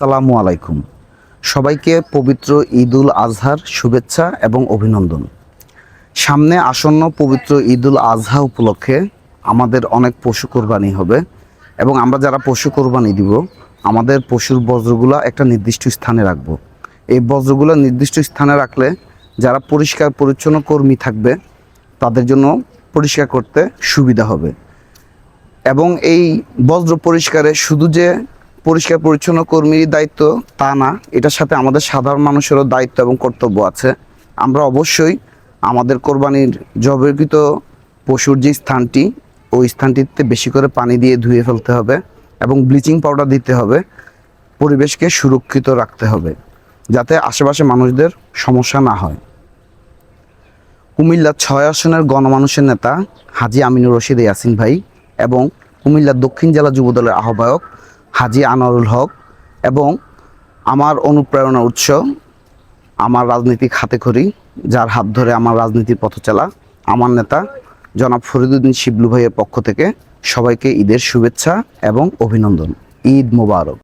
সালামু আলাইকুম। সবাইকে পবিত্র ঈদুল আজহার শুভেচ্ছা এবং অভিনন্দন। সামনে আসন্ন পবিত্র ঈদুল আজহা উপলক্ষে আমাদের অনেক পশু কোরবানি হবে এবং আমরা যারা পশু কোরবানি দিব, আমাদের পশুর বজ্রগুলো একটা নির্দিষ্ট স্থানে রাখব। এই বজ্রগুলো নির্দিষ্ট স্থানে রাখলে যারা পরিষ্কার পরিচ্ছন্ন কর্মী থাকবে, তাদের জন্য পরিষ্কার করতে সুবিধা হবে। এবং এই বজ্র পরিষ্কারে শুধু যে পরিষ্কার পরিচ্ছন্ন কর্মীর দায়িত্ব তা না, এটার সাথে আমাদের সাধারণ মানুষেরও দায়িত্ব এবং কর্তব্য আছে। আমরা অবশ্যই আমাদের কোরবানির জবকৃত পশুর যে স্থানটি, ওই স্থানটিতে বেশি করে পানি দিয়ে ধুয়ে ফেলতে হবে এবং ব্লিচিং পাউডার দিতে হবে, পরিবেশকে সুরক্ষিত রাখতে হবে, যাতে আশেপাশে মানুষদের সমস্যা না হয়। কুমিল্লা ছয় আসনের গণমানুষের নেতা হাজি আমিনুর রশিদ ইয়াসিন ভাই এবং কুমিল্লা দক্ষিণ জেলা যুবদলের আহ্বায়ক হাজি আনোয়ারুল হক এবং আমার অনুপ্রেরণা উৎস, আমার রাজনীতিক হাতে খড়ি যার হাত ধরে আমার রাজনীতির পথ চলা, আমার নেতা জনাব ফরিদুদ্দিন শিবলু ভাইয়ের পক্ষ থেকে সবাইকে ঈদের শুভেচ্ছা এবং অভিনন্দন। ঈদ মোবারক।